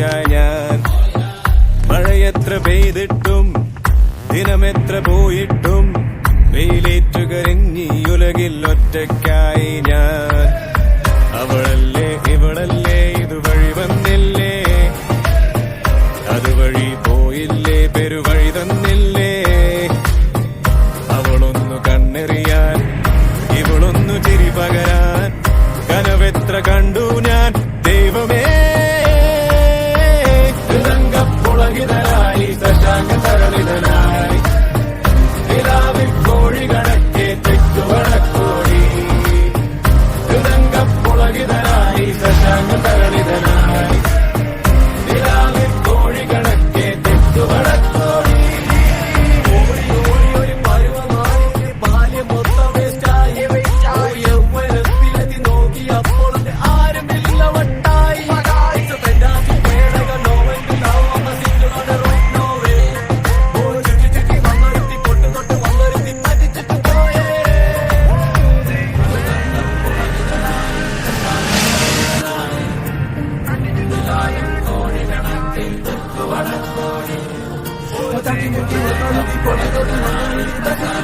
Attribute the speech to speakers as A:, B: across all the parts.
A: മഴയാ ഞാൻ മഴയെത്ര പെയ്തിട്ടും ദിനമെത്ര പോയിട്ടും വെയിലേറ്റുകരങ്ങി ഉലകിൽ ഒറ്റയ്ക്കായി ഞാൻ. അവളല്ലേ ഇവളല്ലേ ഇതുവഴി വന്നില്ലേ? അതുവഴി പോയില്ലേ പെരുവഴി തന്നില്ലേ? അവളൊന്നു കണ്ണെറിയാൻ ഇവളൊന്നു ചിരി പകരാൻ കനവെത്ര കണ്ടു Thank you.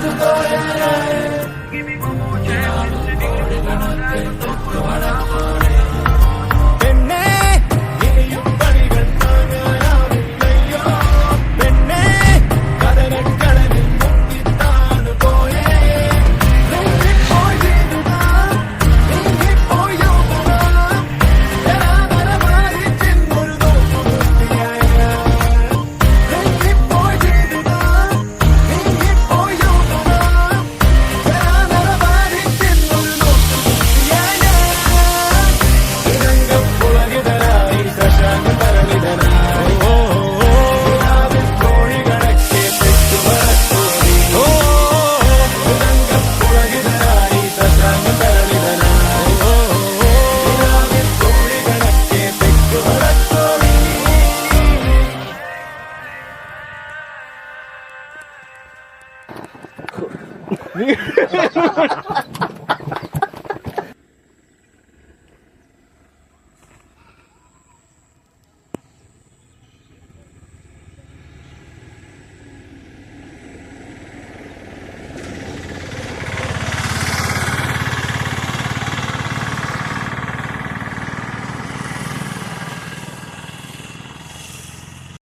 A: 你